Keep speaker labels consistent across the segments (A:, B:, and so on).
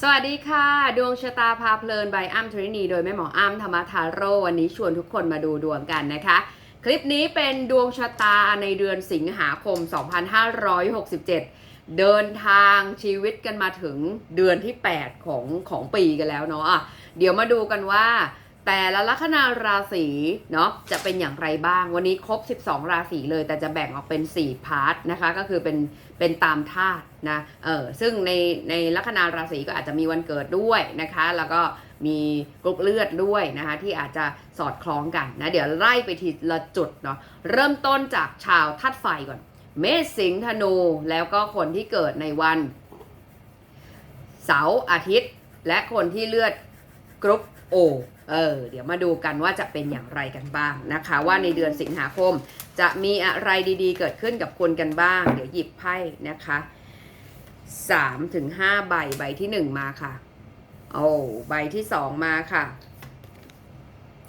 A: สวัสดีค่ะ ดวงชะตาพาเพลินใบอ้ำทรินีโดยแม่หมออ้ำธรรมทาโร่วันนี้ชวนทุกคนมาดูดวงกันนะคะ คลิปนี้เป็นดวงชะตาในเดือนสิงหาคม 2567 เดินทางชีวิตกันมาถึงเดือนที่ 8 ของของปีกันแล้วเนาะะเดี๋ยวมาดูกันว่า แต่ละลัคนาราศีเนาะจะเป็นอย่างไรบ้าง วันนี้ครบ 12 ราศีเลย แต่จะแบ่งออกเป็น 4 พาร์ทนะคะ ก็คือเป็นเป็นตามธาตุนะเออซึ่งในในลัคนาราศีก็อาจจะมีวันเกิดด้วยนะคะ แล้วก็มีกรุ๊ปเลือดด้วยนะคะ ที่อาจจะสอดคล้องกันนะ เดี๋ยวไล่ไปทีละจุดเนาะเริ่มต้นจากชาวธาตุไฟก่อน เมษสิงห์ธนูแล้วก็คนที่เกิดในวัน เสาร์อาทิตย์ และคนที่เลือดกรุ๊ปโอ เออ เดี๋ยวมาดูกันว่าจะเป็นอย่างไรกันบ้างนะคะ ว่าในเดือนสิงหาคม จะมีอะไรดีๆ เกิดขึ้นกับคุณกันบ้าง เดี๋ยวหยิบไพ่นะคะสามถึงห้าใบใบที่หนึ่งมาค่ะ โอ้ใบที่สองมาค่ะ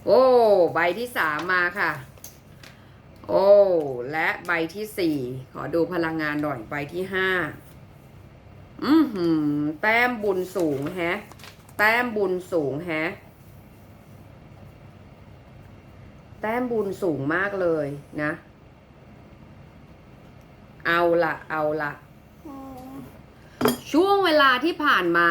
A: โอ้ใบที่สามมาค่ะ โอ้และใบที่สี่ขอดูพลังงานหน่อยใบที่ห้าอือหือแต้มบุญสูงแฮะ แต้มบุญสูงแฮะ แต้มบุญสูงมากเลยนะ เอาละเอาละช่วงเวลาที่ผ่านมา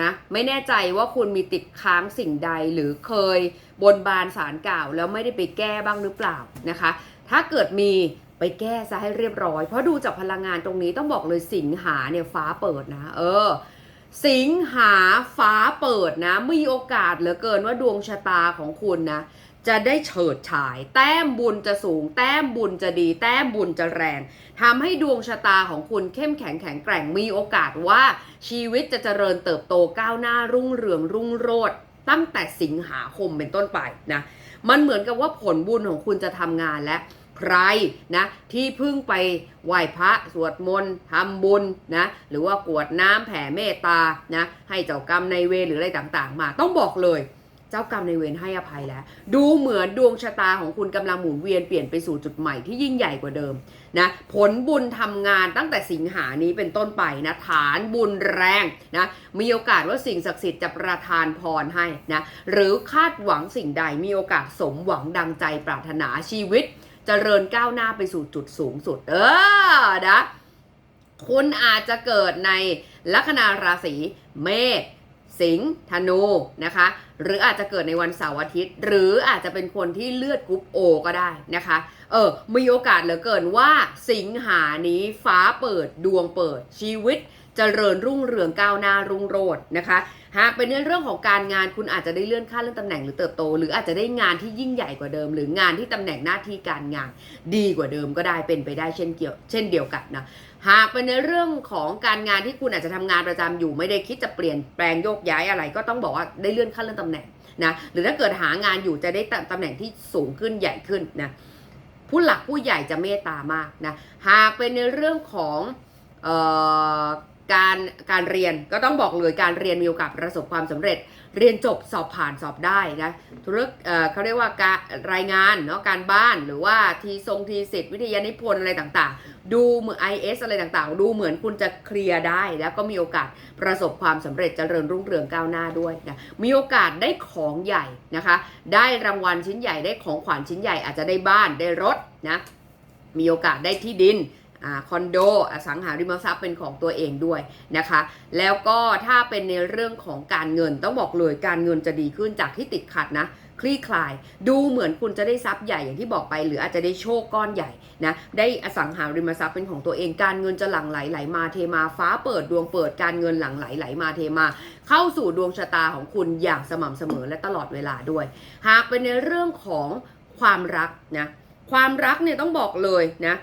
A: นะ ไม่แน่ใจว่าคุณมีติดค้างสิ่งใดหรือเคยบนบานสารกล่าว แล้วไม่ได้ไปแก้บ้างหรือเปล่านะคะ ถ้าเกิดมีไปแก้ซะให้เรียบร้อย เพราะดูจากพลังงานตรงนี้ต้องบอกเลยสิงหาเนี่ยฟ้าเปิดนะ เออ สิงหาฟ้าเปิดนะ มีโอกาสเหลือเกินว่าดวงชะตาของคุณนะ จะได้เฉิดฉาย แต้มบุญจะสูง แต้มบุญจะดี แต้มบุญจะแรงทำให้ดวงชะตาของคุณเข้มแข็งแข็งแกร่งมีโอกาสว่าชีวิตจะเจริญเติบโตก้าวหน้ารุ่งเรืองรุ่งโรจน์ตั้งแต่สิงหาคมเป็นต้นไปนะ มันเหมือนกับว่าผลบุญของคุณจะทำงานและใครนะที่เพิ่งไปไหว้พระสวดมนต์ทำบุญนะหรือว่ากวดน้ำแผ่เมตตานะให้เจ้ากรรมในายเวรหรืออะไรต่างๆ มาต้องบอกเลย จ้ากรรมในเวรให้อภัยแล้ว ดูเหมือนดวงชะตาของคุณกำลังหมุนเวียนเปลี่ยนไปสู่จุดใหม่ที่ยิ่งใหญ่กว่าเดิมนะผลบุญทำงานตั้งแต่สิงหานี้เป็นต้นไปนะฐานบุญแรงนะมีโอกาสว่าสิ่งศักดิ์สิทธิ์จะประทานพรให้นะหรือคาดหวังสิ่งใดมีโอกาสสมหวังดังใจปรารถนาชีวิตจเจริญก้าวหน้าไปสู่จุดสูงสุด เออนะคุณอาจจะเกิดในลัคนาราศีเมษ สิงห์ธนูนะคะ หรืออาจจะเกิดในวันเสาร์อาทิตย์ หรืออาจจะเป็นคนที่เลือดกรุ๊ปโอก็ได้นะคะ เออ มีโอกาสเหลือเกินว่าสิงหานี้ฟ้าเปิดดวงเปิดชีวิตจเจริญรุ่งเรืองก้าวหน้ารุ่งโรจน์นะคะ หากเป็นในเรื่องของการงานคุณอาจจะได้เลื่อนขั้นเลื่อนตำแหน่งหรือเติบโต หรืออาจจะได้งานที่ยิ่งใหญ่กว่าเดิม หรืองานที่ตำแหน่งหน้าที่การงานดีกว่าเดิมก็ได้เป็นไปได้เช่นเกี่ยวเช่นเดียวกันนะ หากเป็นในเรื่องของการงานที่คุณอาจจะทำงานประจำอยู่ไม่ได้คิดจะเปลี่ยนแปลงโยกย้ายอะไร ก็ต้องบอกว่าได้เลื่อนขั้นเลื่อนตำแหน่งนะหรือถ้าเกิดหางานอยู่จะได้ตำแหน่งที่สูงขึ้นใหญ่ขึ้นนะผู้หลักผู้ใหญ่จะเมตตามากนะหากเป็นในเรื่องของเอ่อ การการเรียนก็ต้องบอกเลยการเรียนมีโอกาสประสบความสำเร็จ เรียนจบสอบผ่านสอบได้นะธุรกเเขาเรียกว่าการรายงานเนาะการบ้านหรือว่าทีทรงทีสิทธิ์วิทยานิพนธ์อะไรต่างๆ ดูเหมือน IS อะไรต่างๆ ดูเหมือนคุณจะเคลียร์ได้ แล้วก็มีโอกาสประสบความสำเร็จเจริญรุ่งเรืองก้าวหน้าด้วยนะมีโอกาสได้ของใหญ่นะคะ ได้รางวัลชิ้นใหญ่ได้ของขวัญชิ้นใหญ่อาจจะได้บ้านได้รถนะมีโอกาสได้ที่ดิน คอนโดอสังหาริมทรัพย์เป็นของตัวเองด้วยนะคะ แล้วก็ถ้าเป็นในเรื่องของการเงินต้องบอกเลยการเงินจะดีขึ้นจากที่ติดขัดนะคลี่คลาย ดูเหมือนคุณจะได้ทรัพย์ใหญ่อย่างที่บอกไป หรืออาจจะได้โชคก้อนใหญ่นะได้อสังหาริมทรัพย์เป็นของตัวเองการเงินจะหลั่งไหลไหลมาเทมาฟ้าเปิดดวงเปิดการเงินหลั่งไหลไหลมาเทมา เข้าสู่ดวงชะตาของคุณอย่างสม่ำเสมอและตลอดเวลาด้วย หากเป็นในเรื่องของความรักนะความรักเนี่ยต้องบอกเลยนะ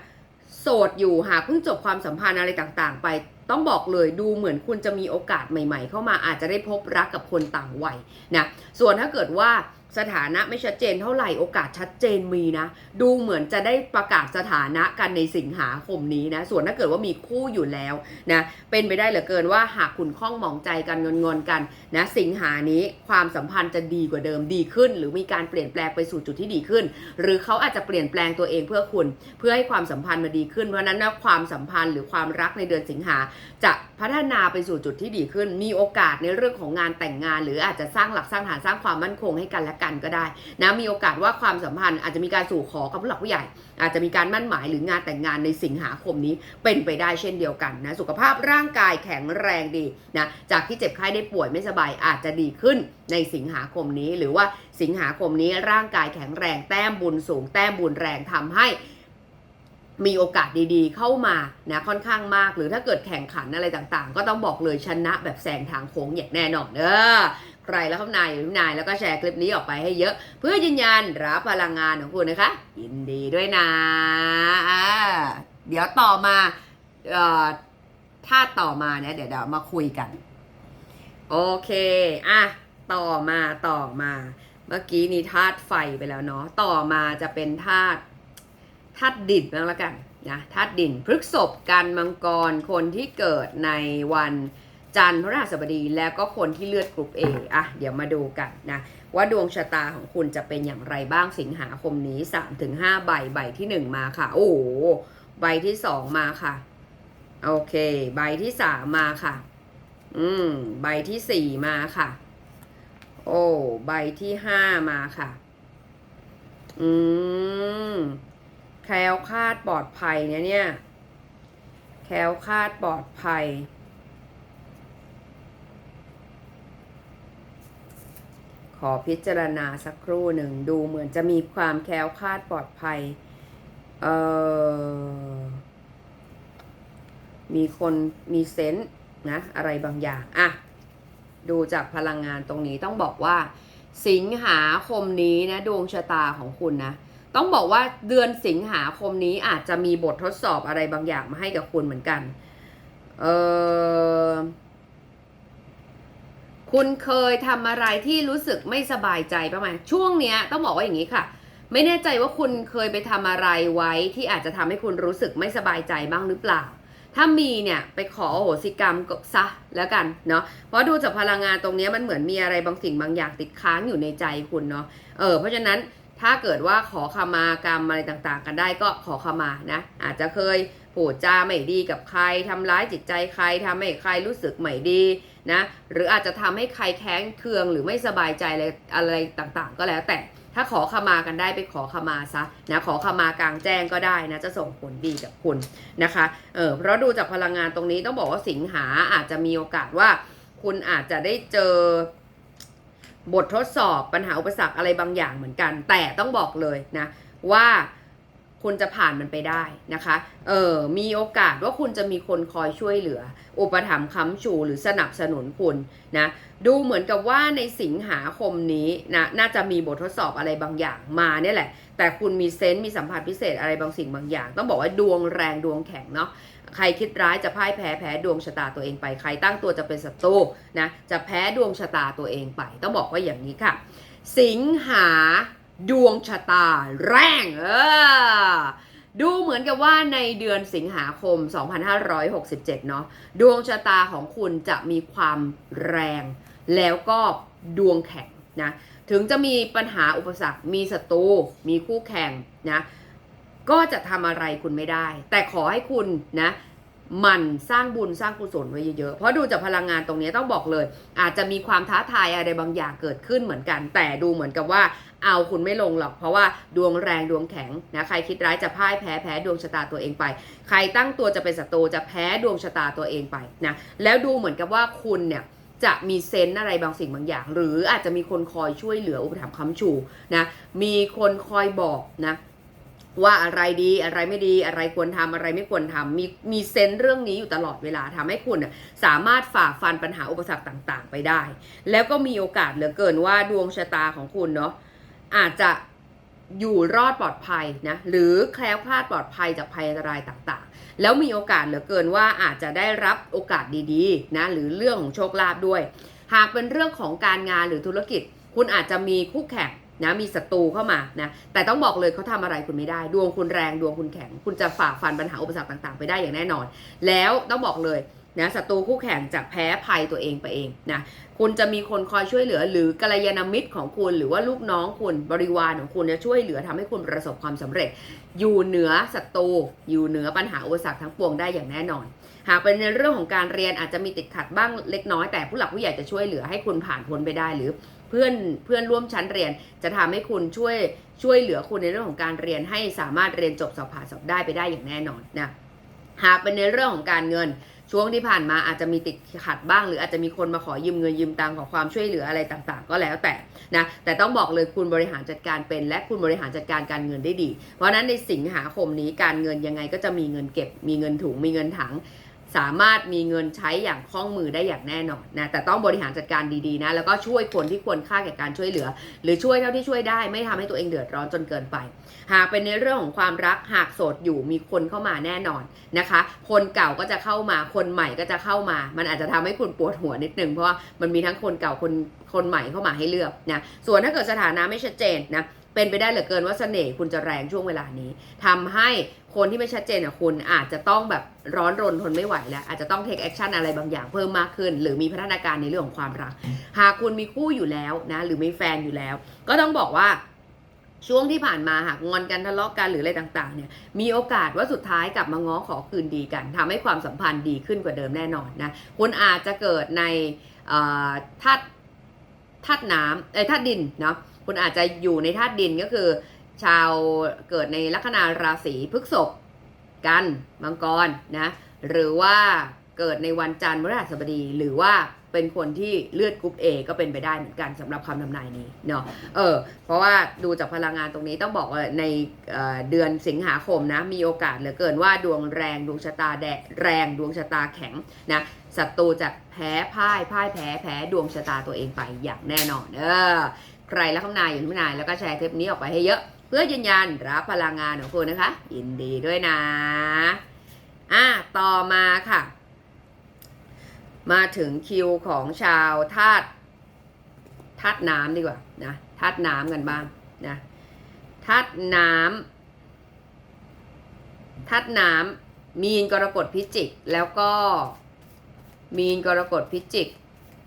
A: โสดอยู่หากเพิ่งจบความสัมพันธ์อะไรต่างๆ ไป ต้องบอกเลยดูเหมือนคุณจะมีโอกาสใหม่ ๆ เข้ามาอาจจะได้พบรักกับคนต่างวัยนะส่วนถ้าเกิดว่า สถานะไม่ชัดเจนเท่าไหร่โอกาสชัดเจนมีนะ ดูเหมือนจะได้ประกาศสถานะกันในสิงหาคมนี้นะ ส่วนถ้าเกิดว่ามีคู่อยู่แล้วนะเป็นไปได้เหลือเกินว่าหากคุณข้องหมองใจกันงอนๆกันนะสิงหานี้ความสัมพันธ์จะดีกว่าเดิมดีขึ้น หรือมีการเปลี่ยนแปลงไปสู่จุดที่ดีขึ้น หรือเขาอาจจะเปลี่ยนแปลงตัวเองเพื่อคุณ เพื่อให้ความสัมพันธ์มาดีขึ้นเพราะฉะนั้นนะความสัมพันธ์หรือความรักในเดือนสิงหาจะ พัฒนาไปสู่จุดที่ดีขึ้น มีโอกาสในเรื่องของงานแต่งงาน หรืออาจจะสร้างหลักสร้างฐานสร้างความมั่นคงให้กันและกันก็ได้นะมีโอกาสว่าความสัมพันธ์อาจจะมีการสู่ขอกับผู้หลักผู้ใหญ่ อาจจะมีการมั่นหมายหรืองานแต่งงานในสิงหาคมนี้เป็นไปได้เช่นเดียวกันนะสุขภาพร่างกายแข็งแรงดีนะจากที่เจ็บไข้ได้ป่วยไม่สบายอาจจะดีขึ้นในสิงหาคมนี้ หรือว่าสิงหาคมนี้ร่างกายแข็งแรงแต้มบุญสูงแต้มบุญแรงทำให้ มีโอกาสดีๆ เข้ามานะค่อนข้างมาก หรือถ้าเกิดแข่งขันอะไรต่างๆ ก็ต้องบอกเลยชนะแบบแซงทางโค้งอย่างแน่นอนเออใครแล้วข้างในหรือนายแล้วก็แชร์คลิปนี้ออกไปให้เยอะ เพื่อยืนยันรับพลังงานของคุณนะคะ ยินดีด้วยนะ เดี๋ยวต่อมาเอ่อถ้าต่อมาเนี่ยเดี๋ยวเดี๋ยวมาคุยกัน โอเคอะต่อมาต่อมา เมื่อกี้นี่ธาตุไฟไปแล้วเนาะต่อมาจะเป็นธาตุ ธาตุดินบ้างละกันนะธาตุดินพฤกษบกันมังกรคนที่เกิดในวันจันทร์พฤหัสบดีแล้วก็คนที่เลือดกรุ๊ปเออะเดี๋ยวมาดูกันนะว่าดวงชะตาของคุณจะเป็นอย่างไรบ้างสิงหาคมนี้ 3-5 ใบใบที่ 1 มาค่ะ โอ้โหใบที่ 2 มาค่ะ โอเค ใบที่ 3 มาค่ะ อืม ใบที่ 4 มาค่ะ โอ้ ใบที่ 5 มาค่ะ อืม แคล้วคาดปลอดภัยเนี่ยเนี่ย แคล้วคาดปลอดภัย ขอพิจารณาสักครู่หนึ่งดูเหมือนจะมีความแคล้วคาดปลอดภัย เอ่อ มีคนมีเซนส์นะ อะไรบางอย่างอะดูจากพลังงานตรงนี้ต้องบอกว่า สิงหาคมนี้นะ ดวงชะตาของคุณนะ ต้องบอกว่าเดือนสิงหาคมนี้อาจจะมีบททดสอบอะไรบางอย่างมาให้กับคุณเหมือนกันเออคุณเคยทำอะไรที่รู้สึกไม่สบายใจบ้างไหมช่วงเนี้ยต้องบอกว่าอย่างนี้ค่ะ ไม่แน่ใจว่าคุณเคยไปทำอะไรไว้ที่อาจจะทำให้คุณรู้สึกไม่สบายใจบ้างหรือเปล่า ถ้ามีเนี่ยไปขอโหสิกรรมก็ซะแล้วกันเนาะเพราะดูจากพลังงานตรงนี้มันเหมือนมีอะไรบางสิ่งบางอย่างติดค้างอยู่ในใจคุณเนาะเออเพราะฉะนั้น ถ้าเกิดว่าขอขมากรรมอะไรต่างๆ กันได้ก็ขอขมานะ อาจจะเคยพูดจาไม่ดีกับใครทำร้ายจิตใจใครทำให้ใครรู้สึกไม่ดีนะหรืออาจจะทำให้ใครแค้นเคืองหรือไม่สบายใจอะไรอะไรต่างๆ ก็แล้วแต่ถ้าขอขมากันได้ไปขอขมาซะนะขอขมากลางแจ้งก็ได้นะจะส่งผลดีกับคุณนะคะเออเพราะดูจากพลังงานตรงนี้ต้องบอกว่าสิงหาอาจจะมีโอกาสว่า คุณอาจจะได้เจอ บททดสอบปัญหาอุปสรรคอะไรบางอย่างเหมือนกัน แต่ต้องบอกเลยนะว่าคุณจะผ่านมันไปได้นะคะ เออมีโอกาสว่าคุณจะมีคนคอยช่วยเหลือ อุปถัมภ์ค้ำชูหรือสนับสนุนคุณนะ ดูเหมือนกับว่าในสิงหาคมนี้นะน่าจะมีบททดสอบอะไรบางอย่างมาเนี่ยแหละ แต่คุณมีเซนต์มีสัมผัสพิเศษอะไรบางสิ่งบางอย่าง ต้องบอกว่าดวงแรงดวงแข็งเนาะ ใครคิดร้ายจะพ่ายแพ้แพ้ดวงชะตาตัวเองไป ใครตั้งตัวจะเป็นศัตรูนะจะแพ้ดวงชะตาตัวเองไป ต้องบอกว่าอย่างนี้ค่ะ สิงหาดวงชะตาแรงเออดูเหมือนกับว่าในเดือนสิงหาคม 2567 เนาะดวงชะตาของคุณจะมีความแรง แล้วก็ดวงแข็งนะถึงจะมีปัญหาอุปสรรค มีศัตรูมีคู่แข่งนะก็จะทำอะไรคุณไม่ได้ แต่ขอให้คุณนะ มันสร้างบุญสร้างกุศลไว้เยอะๆ เพราะดูจากพลังงานตรงนี้ต้องบอกเลย อาจจะมีความท้าทายอะไรบางอย่างเกิดขึ้นเหมือนกัน แต่ดูเหมือนกับว่าเอาคุณไม่ลงหรอก เพราะว่าดวงแรงดวงแข็งนะใครคิดร้ายจะพ่ายแพ้แพ้ดวงชะตาตัวเองไป ใครตั้งตัวจะเป็นศัตรูจะแพ้ดวงชะตาตัวเองไปนะแล้วดูเหมือนกับว่าคุณเนี่ยจะมีเซนอะไรบางสิ่งบางอย่าง หรืออาจจะมีคนคอยช่วยเหลืออุปถัมภ์ค้ำชูนะมีคนคอยบอกนะ ว่าอะไรดีอะไรไม่ดีอะไรควรทำอะไรไม่ควรทำมีมีเซนส์เรื่องนี้อยู่ตลอดเวลาทำให้คุณน่ะสามารถฝ่าฟันปัญหาอุปสรรคต่างๆ ไปได้ แล้วก็มีโอกาสเหลือเกินว่าดวงชะตาของคุณเนาะอาจจะอยู่รอดปลอดภัยนะหรือแคล้วคลาดปลอดภัยจากภัยอันตรายต่างๆ แล้วมีโอกาสเหลือเกินว่าอาจจะได้รับโอกาสดีๆนะหรือเรื่องของโชคลาภด้วย หากเป็นเรื่องของการงานหรือธุรกิจ คุณอาจจะมีคู่แข่ง นะมีศัตรูเข้ามานะแต่ต้องบอกเลยเขาทำอะไรคุณไม่ได้ ดวงคุณแรงดวงคุณแข็ง คุณจะฝ่าฟันปัญหาอุปสรรคต่างๆ ไปได้อย่างแน่นอน แล้วต้องบอกเลยนะศัตรูคู่แข่งจะแพ้ภัยตัวเองไปเองนะคุณจะมีคนคอยช่วยเหลือ หรือกัลยาณมิตรของคุณ หรือว่าลูกน้องคุณบริวารของคุณจะช่วยเหลือทำให้คุณประสบความสำเร็จ อยู่เหนือศัตรูอยู่เหนือปัญหาอุปสรรคทั้งปวงได้อย่างแน่นอน หากเป็นในเรื่องของการเรียนอาจจะมีติดขัดบ้างเล็กน้อยแต่ผู้หลักผู้ใหญ่จะช่วยเหลือให้คุณผ่านพ้นไปได้หรือ เพื่อนเพื่อนร่วมชั้นเรียนจะทำให้คุณช่วยช่วยเหลือคุณในเรื่องของการเรียนให้สามารถเรียนจบสอบผ่านสอบได้ไปได้อย่างแน่นอนนะหากเป็นในเรื่องของการเงินช่วงที่ผ่านมาอาจจะมีติดขัดบ้าง หรืออาจจะมีคนมาขอยืมเงินยืมตังขอความช่วยเหลืออะไรต่างๆ ก็แล้วแต่นะแต่ต้องบอกเลยคุณบริหารจัดการเป็น และคุณบริหารจัดการการเงินได้ดี เพราะฉะนั้นในสิงหาคมนี้การเงินยังไงก็จะมีเงินเก็บ มีเงินถุงมีเงินถัง สามารถมีเงินใช้อย่างคล่องมือได้อย่างแน่นอนนะแต่ต้องบริหารจัดการดีๆนะแล้วก็ช่วยคนที่ควรค่าแก่การช่วยเหลือ หรือช่วยเท่าที่ช่วยได้ ไม่ทำให้ตัวเองเดือดร้อนจนเกินไป หากเป็นในเรื่องของความรักหากโสดอยู่มีคนเข้ามาแน่นอนนะคะ คนเก่าก็จะเข้ามาคนใหม่ก็จะเข้ามา มันอาจจะทำให้คุณปวดหัวนิดนึงเพราะว่ามันมีทั้งคนเก่าคนคนใหม่เข้ามาให้เลือกนะส่วนถ้าเกิดสถานะไม่ชัดเจนนะ เป็นไปได้เหลือเกินว่าเสน่ห์คุณจะแรงช่วงเวลานี้ทำให้คนที่ไม่ชัดเจนกับคุณอาจจะต้องแบบร้อนรนทนไม่ไหวแล้ว อาจจะต้องเทคแอคชั่นอะไรบางอย่างเพิ่มมากขึ้น หรือมีพัฒนาการในเรื่องของความรัก หากคุณมีคู่อยู่แล้วนะหรือมีแฟนอยู่แล้ว ก็ต้องบอกว่าช่วงที่ผ่านมาหากงอนกันทะเลาะกันหรืออะไรต่างๆเนี่ยมีโอกาสว่าสุดท้ายกลับมาง้อขอคืนดีกันทำให้ความสัมพันธ์ดีขึ้นกว่าเดิมแน่นอนนะคุณอาจจะเกิดในธาตุธาตุน้ำเอ้ธาตุดินเนาะ คุณอาจจะอยู่ในธาตุดินก็คือ ชาวเกิดในลัคนาราศีพฤกษภกันมังกรนะหรือว่าเกิดในวันจันทร์พฤหัสบดีหรือว่าเป็นคนที่เลือดกรุ๊ป A ก็เป็นไปได้เหมือนกันสำหรับคำทำนายนี้เนาะเออเพราะว่าดูจากพลังงานตรงนี้ต้องบอกว่าในเเดือนสิงหาคมนะมีโอกาสเหลือเกินว่าดวงแรงดวงชะตาแดดแรงดวงชะตาแข็งนะศัตรูจะแพ้พ่ายพ่ายแพ้แพ้ดวงชะตาตัวเองไปอย่างแน่นอนเออ ใครและคำนายอยู่ที่นายแล้วก็แชร์เทปนี้ออกไปให้เยอะ เพื่อยืนยันรับพลังงานของคุณนะคะยินดีด้วยนะอะต่อมาค่ะ มาถึงคิวของชาวธาตุธาตุน้ำดีกว่านะธาตุน้ำกันบ้างนะธาตุน้ำธาตุน้ำมีนกรกฎพิจิก แล้วก็มีนกรกฎพิจิก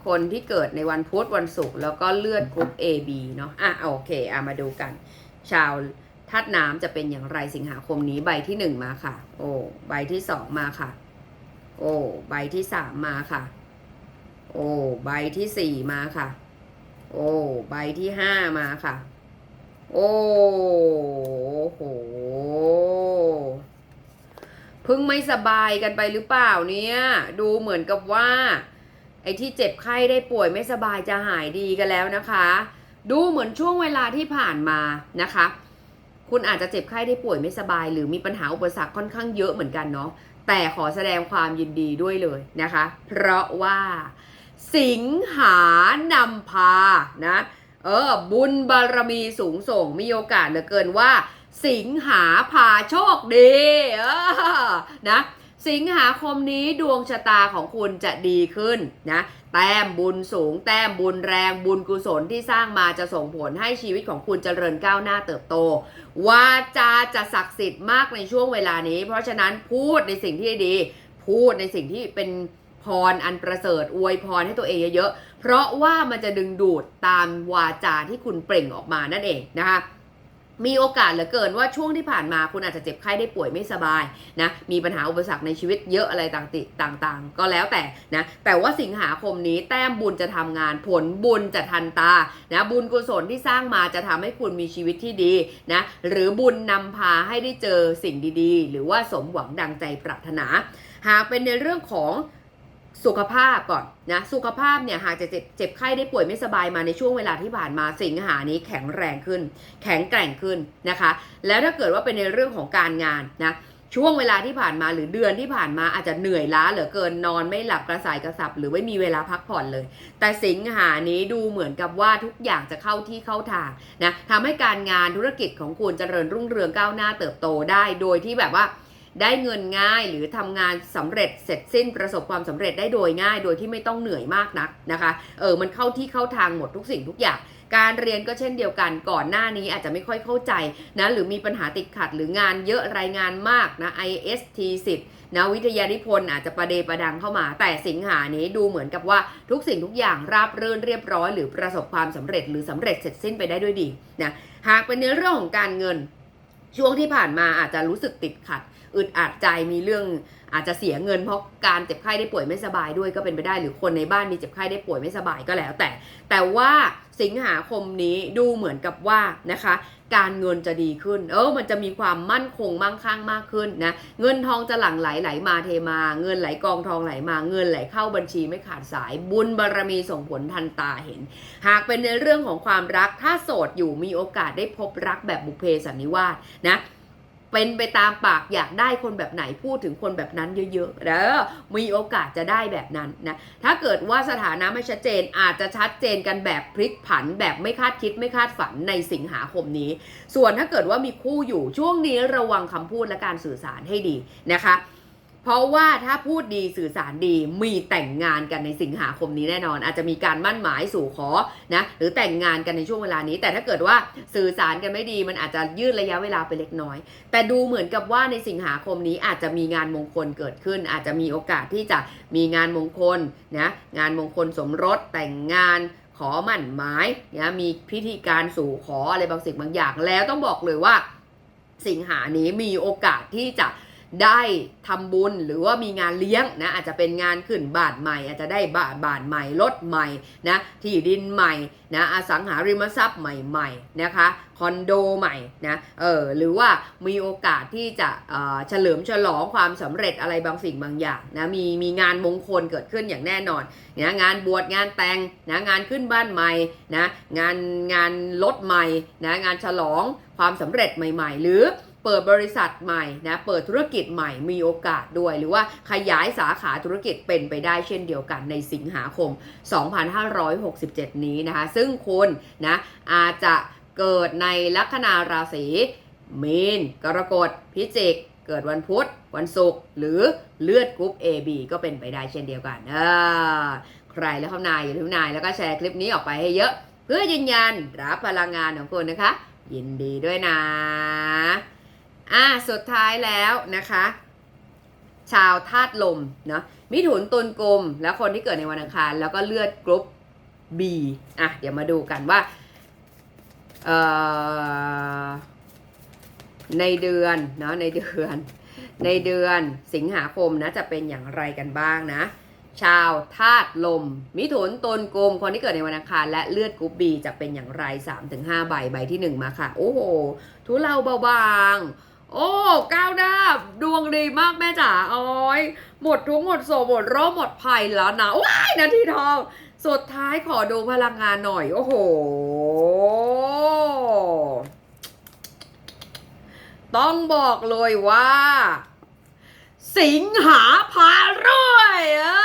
A: คนที่เกิดในวันพุธวันศุกร์แล้วก็เลือดกรุ๊ป AB เนาะอะโอเคอะมาดูกัน ชาวธาตุน้ำจะเป็นอย่างไรสิงหาคมนี้ใบที่หนึ่งมาค่ะ โอ้ใบที่สองมาค่ะ โอ้ใบที่สามมาค่ะ โอ้ใบที่สี่มาค่ะ โอ้ใบที่ห้ามาค่ะ โอ้โหพึ่งไม่สบายกันไปหรือเปล่าเนี่ย ดูเหมือนกับว่า ไอ้ที่เจ็บไข้ได้ป่วยไม่สบายจะหายดีกันแล้วนะคะ ดูเหมือนช่วงเวลาที่ผ่านมานะคะ คุณอาจจะเจ็บไข้ได้ป่วยไม่สบาย หรือมีปัญหาอุปสรรคค่อนข้างเยอะเหมือนกันเนาะแต่ขอแสดงความยินดีด้วยเลยนะคะ เพราะว่า สิงหานำพานะเออบุญบารมีสูงส่งมีโอกาสเหลือเกินว่า สิงหาพาโชคดีเออนะ สิงหาคมนี้ดวงชะตาของคุณจะดีขึ้นนะ แต้มบุญสูง แต้มบุญแรง บุญกุศลที่สร้างมาจะส่งผลให้ชีวิตของคุณเจริญก้าวหน้าเติบโต วาจาจะศักดิ์สิทธิ์มากในช่วงเวลานี้ เพราะฉะนั้นพูดในสิ่งที่ดี พูดในสิ่งที่เป็นพรอันประเสริฐอวยพรให้ตัวเองเยอะๆ เพราะว่ามันจะดึงดูดตามวาจาที่คุณเปล่งออกมานั่นเองนะคะ มีโอกาสเหลือเกินว่าช่วงที่ผ่านมาคุณอาจจะเจ็บไข้ได้ป่วยไม่สบายนะมีปัญหาอุปสรรคในชีวิตเยอะอะไรต่างๆ ก็แล้วแต่นะแต่ว่าสิงหาคมนี้แต้มบุญจะทำงานผลบุญจะทันตานะบุญกุศลที่สร้างมาจะทำให้คุณมีชีวิตที่ดีนะหรือบุญนำพาให้ได้เจอสิ่งดีๆ หรือว่าสมหวังดังใจปรารถนา หากเป็นในเรื่องของ สุขภาพก่อนนะสุขภาพเนี่ยหากจะเจ็บเจ็บไข้ได้ป่วยไม่สบายมาในช่วงเวลาที่ผ่านมาสิงหานี้แข็งแรงขึ้น แข็งแกร่งขึ้นนะคะ แล้วถ้าเกิดว่าเป็นในเรื่องของการงานนะช่วงเวลาที่ผ่านมาหรือเดือนที่ผ่านมาอาจจะเหนื่อยล้าเหลือเกินนอนไม่หลับกระสายกระสับ หรือไม่มีเวลาพักผ่อนเลย แต่สิงหานี้ดูเหมือนกับว่าทุกอย่างจะเข้าที่เข้าทางนะทำให้การงานธุรกิจของคุณเจริญรุ่งเรืองก้าวหน้าเติบโตได้ โดยที่แบบว่า ได้เงินง่ายหรือทำงานสำเร็จเสร็จสิ้นประสบความสำเร็จได้โดยง่าย โดยที่ไม่ต้องเหนื่อยมากนักนะคะ เออมันเข้าที่เข้าทางหมดทุกสิ่งทุกอย่าง การเรียนก็เช่นเดียวกันก่อนหน้านี้อาจจะไม่ค่อยเข้าใจนะหรือมีปัญหาติดขัดหรืองานเยอะรายงานมากนะ IST 10นะวิทยานิพนธ์อาจจะประเดประดังเข้ามา แต่สิงหานี้ดูเหมือนกับว่าทุกสิ่งทุกอย่างราบรื่นเรียบร้อย หรือประสบความสำเร็จหรือสำเร็จเสร็จสิ้นไปได้ด้วยดีนะหากเป็นในเรื่องของการเงินช่วงที่ผ่านมาอาจจะรู้สึกติดขัด อึดอัดใจมีเรื่องอาจจะเสียเงินเพราะการเจ็บไข้ได้ป่วยไม่สบายด้วยก็เป็นไปได้หรือคนในบ้านมีเจ็บไข้ได้ป่วยไม่สบายก็แล้ว แต่ แต่ว่าสิงหาคมนี้ดูเหมือนกับว่านะคะ การเงินจะดีขึ้น เออมันจะมีความมั่นคงมั่งคั่งมากขึ้นนะเงินทองจะหลั่งไหลไหลมาเทมา เงินไหลกองทองไหลมาเงินไหลเข้าบัญชีไม่ขาดสายบุญบารมีส่งผลทันตาเห็น หากเป็นในเรื่องของความรักถ้าโสดอยู่มีโอกาสได้พบรักแบบบุพเพสันนิวาสนะ เป็นไปตามปากอยากได้คนแบบไหนพูดถึงคนแบบนั้นเยอะๆแล้วมีโอกาสจะได้แบบนั้นนะถ้าเกิดว่าสถานะไม่ชัดเจนอาจจะชัดเจนกันแบบพลิกผันแบบไม่คาดคิดไม่คาดฝันในสิงหาคมนี้ ส่วนถ้าเกิดว่ามีคู่อยู่ช่วงนี้ระวังคำพูดและการสื่อสารให้ดีนะคะ เพราะว่าถ้าพูดดีสื่อสารดีมีแต่งงานกันในสิงหาคมนี้แน่นอน อาจจะมีการมั่นหมายสู่ขอนะหรือแต่งงานกันในช่วงเวลานี้ แต่ถ้าเกิดว่าสื่อสารกันไม่ดี มันอาจจะยืดระยะเวลาไปเล็กน้อย แต่ดูเหมือนกับว่าในสิงหาคมนี้อาจจะมีงานมงคลเกิดขึ้น อาจจะมีโอกาสที่จะมีงานมงคลนะงานมงคลสมรสแต่งงานขอมั่นหมายนะมีพิธีการสู่ขออะไรบางสิ่งบางอย่างแล้วต้องบอกเลยว่า สิงหานี้มีโอกาสที่จะ ได้ทำบุญหรือว่ามีงานเลี้ยงนะอาจจะเป็นงานขึ้นบ้านใหม่ อาจจะได้บ้านบ้านใหม่รถใหม่นะที่ดินใหม่นะอสังหาริมทรัพย์ใหม่ๆนะคะคอนโดใหม่นะเออหรือว่ามีโอกาสที่จะเออเฉลิมฉลองความสำเร็จอะไรบางสิ่งบางอย่างนะมีมีงานมงคลเกิดขึ้นอย่างแน่นอนนะงานบวชงานแต่งนะงานขึ้นบ้านใหม่นะงานงานรถใหม่นะงานฉลองความสำเร็จใหม่ ๆ หรือ เปิดบริษัทใหม่นะเปิดธุรกิจใหม่มีโอกาสด้วย หรือว่าขยายสาขาธุรกิจเป็นไปได้เช่นเดียวกันในสิงหาคม 2567 นี้นะคะ ซึ่งคุณนะอาจจะเกิดในลัคนาราศีมีน กรกฎพิจิกเกิดวันพุธ วันศุกร์หรือเลือดกรุ๊ป AB ก็เป็นไปได้เช่นเดียวกันเออใครแล้วเข้านายอย่าลืมนายแล้วก็แชร์คลิปนี้ออกไปให้เยอะ เพื่อยืนยันรับพลังงานของคุณนะคะ ยินดีด้วยนะ อะสุดท้ายแล้วนะคะ ชาวธาตุลมเนาะมิถุนตุลกลมและคนที่เกิดในวันอังคาร แล้วก็เลือดกรุ๊ป B อะเดี๋ยวมาดูกันว่าในเดือนเนาะในเดือนในเดือนสิงหาคมนะจะเป็นอย่างไรกันบ้างนะ ชาวธาตุลม มิถุนตุลกลมคนที่เกิดในวันอังคาร และเลือดกรุ๊ป B จะเป็นอย่างไร 3-5 ใบใบที่ 1 มาค่ะ โอ้โหทุเลาเบาบาง โอ้ก้าวหน้าดวงดีมากแม่จ๋าอ้อยหมดทุกหมดโศกหมดโรคหมดภัยแล้วนะว้ายนาทีทอง สุดท้ายขอดูพลังงานหน่อย โอ้โห ต้องบอกเลยว่า สิงหาพารวยอะ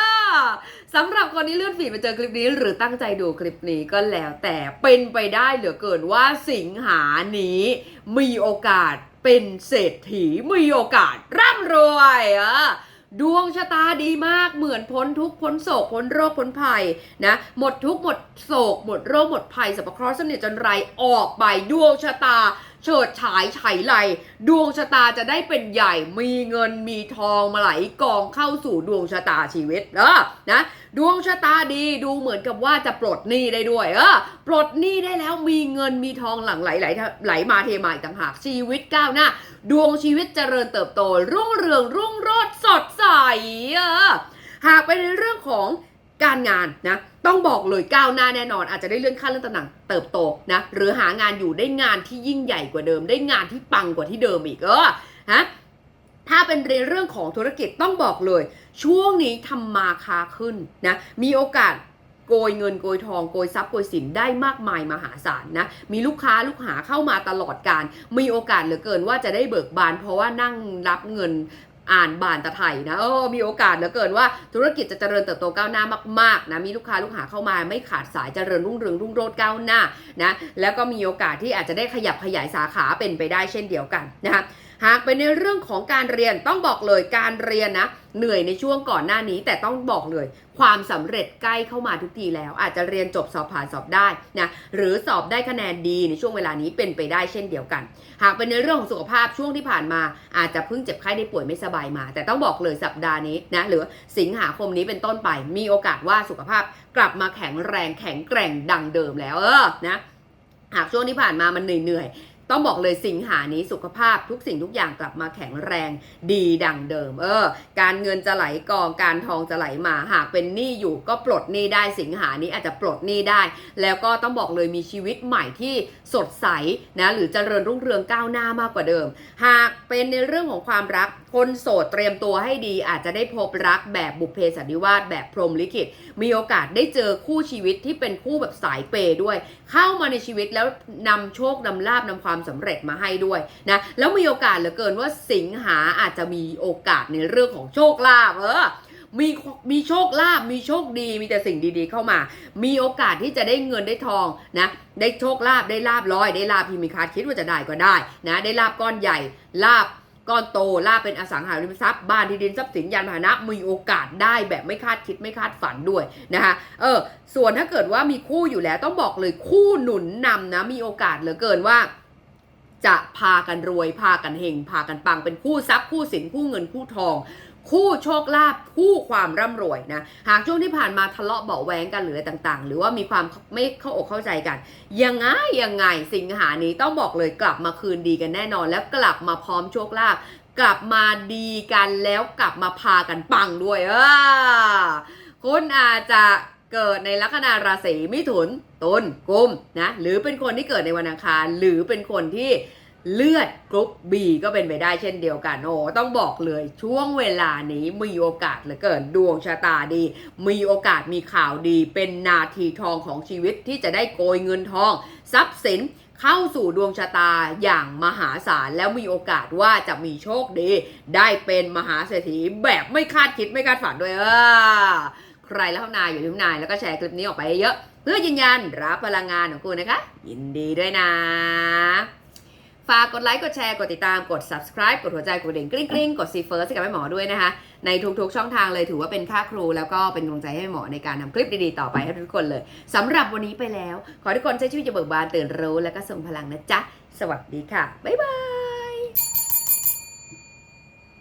A: สำหรับคนที่เลื่อนฟีดมาเจอคลิปนี้ หรือตั้งใจดูคลิปนี้ก็แล้วแต่เป็นไปได้เหลือเกินว่าสิงหานี้มีโอกาส เป็นเศรษฐีมีโอกาสร่ำรวยอะดวงชะตาดีมากเหมือนพ้นทุกพ้นโศกพ้นโรคพ้นภัยนะหมดทุกหมดโศกหมดโรคหมดภัยสัพพะเคราะห์เสนิทจันไรออกไปดวงชะตา เฉิดฉายไฉไลดวงชะตาจะได้เป็นใหญ่มีเงินมีทองมาไหลกองเข้าสู่ดวงชะตาชีวิตเออนะดวงชะตาดีดูเหมือนกับว่าจะปลดหนี้ได้ด้วยเออปลดหนี้ได้แล้วมีเงินมีทองหลั่งไหลไหลไหลมาเทมาอีกต่างหากชีวิตก้าวหน้า ดวงชีวิตเจริญเติบโต รุ่งเรืองรุ่งโรจน์สดใสเออหากไปในเรื่องของ การงานนะต้องบอกเลยก้าวหน้าแน่นอน อาจจะได้เลื่อนขั้นเลื่อนตำแหน่งเติบโตนะหรือหางานอยู่ได้งานที่ยิ่งใหญ่กว่าเดิม ได้งานที่ปังกว่าที่เดิมอีกเออฮะถ้าเป็นในเรื่องของธุรกิจต้องบอกเลย ช่วงนี้ทำมาค้าขึ้นนะมีโอกาสโกยเงินโกยทองโกยทรัพย์โกยสินได้มากมายมหาศาลนะมีลูกค้าลูกหาเข้ามาตลอดการ มีโอกาสเหลือเกินว่าจะได้เบิกบาน เพราะว่านั่งรับเงิน อ่านบานตะไถนะโอ้มีโอกาสเหลือเกินว่าธุรกิจจะเจริญเติบโตก้าวหน้ามากๆนะมีลูกค้าลูกหาเข้ามาไม่ขาดสายเจริญรุ่งเรืองรุ่งโรจน์ก้าวหน้านะแล้วก็มีโอกาสที่อาจจะได้ขยับขยายสาขาเป็นไปได้เช่นเดียวกันนะคะ หากเป็นในเรื่องของการเรียนต้องบอกเลยการเรียนนะ เหนื่อยในช่วงก่อนหน้านี้ แต่ต้องบอกเลย ความสำเร็จใกล้เข้ามาทุกทีแล้ว อาจจะเรียนจบสอบผ่านสอบได้นะหรือสอบได้คะแนนดีในช่วงเวลานี้เป็นไปได้เช่นเดียวกัน หากเป็นในเรื่องของสุขภาพช่วงที่ผ่านมา อาจจะเพิ่งเจ็บไข้ได้ป่วยไม่สบายมา แต่ต้องบอกเลยสัปดาห์นี้นะหรือสิงหาคมนี้เป็นต้นไปมีโอกาสว่าสุขภาพกลับมาแข็งแรงแข็งแกร่งดังเดิมแล้วเออนะหากช่วงที่ผ่านมามันเหนื่อย ต้องบอกเลยสิงหานี้สุขภาพทุกสิ่งทุกอย่างกลับมาแข็งแรงดีดังเดิม เออ การเงินจะไหลกองการทองจะไหลมาหากเป็นหนี้อยู่ก็ปลดหนี้ได้สิงหานี้อาจจะปลดหนี้ได้ แล้วก็ต้องบอกเลยมีชีวิตใหม่ที่สดใสนะหรือเจริญรุ่งเรืองก้าวหน้ามากกว่าเดิม หากเป็นในเรื่องของความรักคนโสดเตรียมตัวให้ดี อาจจะได้พบรักแบบบุพเพสันนิวาสแบบพรหมลิขิตมีโอกาสได้เจอคู่ชีวิตที่เป็นคู่แบบสายเปย์ด้วย เข้ามาในชีวิตแล้วนำโชคนำลาบนำความสำเร็จมาให้ด้วยนะแล้วมีโอกาสเหลือเกินว่าสิงหาอาจจะมีโอกาสในเรื่องของโชคลาภเออมีมีโชคลาภมีโชคดีมีแต่สิ่งดีๆเข้ามา มีโอกาสที่จะได้เงินได้ทองนะได้โชคลาภได้ลาบลอย ได้ลาบที่มีคาดคิดว่าจะได้ก็ได้นะได้ลาบก้อนใหญ่ลาบก้อนโตลาบเป็นอสังหาริมทรัพย์บ้านที่ดินทรัพย์สินยานพาหนะมีโอกาสได้แบบไม่คาดคิดไม่คาดฝันด้วยนะคะเออส่วนถ้าเกิดว่ามีคู่อยู่แล้วต้องบอกเลยคู่หนุนนำนะมีโอกาสเหลือเกินว่า จะพากันรวย พากันเฮงพากันปังเป็นคู่ทรัพย์คู่สินคู่เงินคู่ทอง คู่โชคลาภคู่ความร่ำรวยนะหากช่วงที่ผ่านมาทะเลาะเบาแวงกันหรืออะไรต่างๆ หรือว่ามีความไม่เข้าอกเข้าใจกัน ยังไงยังไงสิงหานี้ต้องบอกเลยกลับมาคืนดีกันแน่นอน แล้วกลับมาพร้อมโชคลาภกลับมาดีกันแล้วกลับมาพากันปังด้วยเออคุณอาจจะ เกิดในลัคนาราศีมิถุนตุลกุมนะหรือเป็นคนที่เกิดในวันอังคาร หรือเป็นคนที่เลือดกรุ๊ป B ก็เป็นไปได้เช่นเดียวกันโอ้ต้องบอกเลยช่วงเวลานี้มีโอกาสเหลือเกินดวงชะตาดี มีโอกาสมีข่าวดี เป็นนาทีทองของชีวิตที่จะได้โกยเงินทอง ทรัพย์สินเข้าสู่ดวงชะตาอย่างมหาศาลแล้วมีโอกาสว่าจะมีโชคดี ได้เป็นมหาเศรษฐีแบบไม่คาดคิดไม่คาดฝันด้วยเออ ใครแล้วนายอยู่ที่นายแล้วก็แชร์คลิปนี้ออกไปเยอะ เพื่อยืนยันรับพลังงานของคุณนะคะ ยินดีด้วยนะ ฝากกดไลค์กดแชร์กดติดตามกด subscribe กดหัวใจกดกระดิ่งกริ๊งกริ๊งกดซีเฟิร์สให้กับแม่หมอด้วยนะคะ ในทุกๆช่องทางเลยถือว่าเป็นค่าครู แล้วก็เป็นกำลังใจให้หมอในการทำคลิปดีๆต่อไปให้ทุกคนเลยสำหรับวันนี้ไปแล้ว ขอทุกคนใช้ชีวิตจะเบิกบานตื่นรู้แล้วก็ส่งพลังนะจ๊ะสวัสดีค่ะบ๊ายบาย